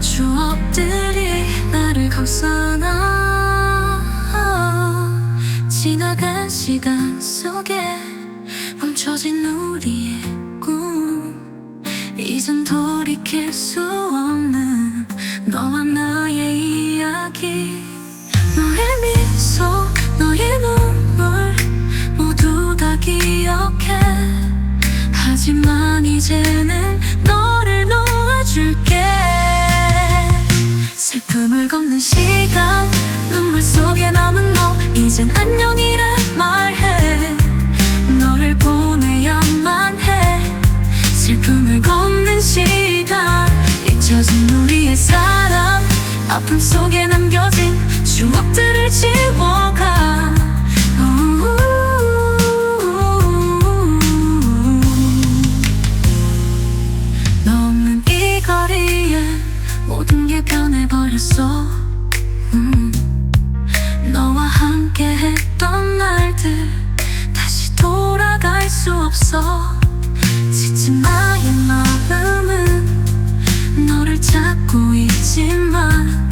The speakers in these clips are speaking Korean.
추억들이 나를 감싸나 지나간 시간 속에 멈춰진 우리의 꿈. 이젠 돌이킬 수 없는 너와 나의 이야기. 너의 미소 너의 눈물 모두 다 기억해. 하지만 이제는 슬픔을 걷는 시간. 눈물 속에 남은 너 이젠 안녕이라 말해. 너를 보내야만 해. 슬픔을 걷는 시간. 잊혀진 우리의 사랑. 아픔 속에 남겨진 추억들을 지워가. 너 없는 이 거리에 모든 게 변해버렸어. 음. 너와 함께 했던 날들 다시 돌아갈 수 없어. 지친 나의 마음은 너를 찾고 있지만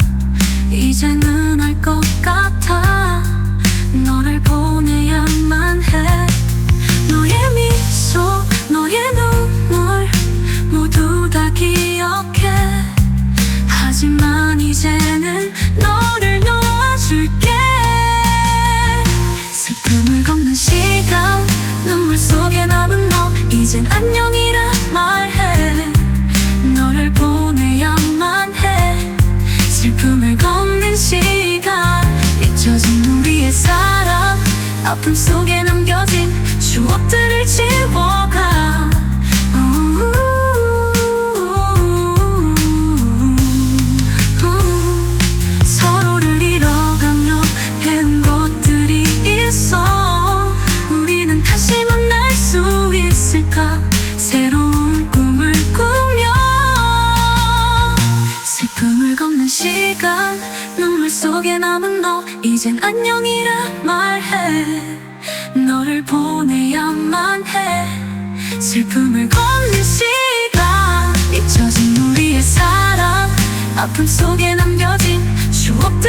이제는 알 것 같아. 너를 아픔 속에 남겨진 추억들 속에 남은 너 이젠 안녕이라 말해. 너를 보내야만 해. 슬픔을 걷는 시간 잊혀진 우리의 사랑. 아픔 속에 남겨진 추억들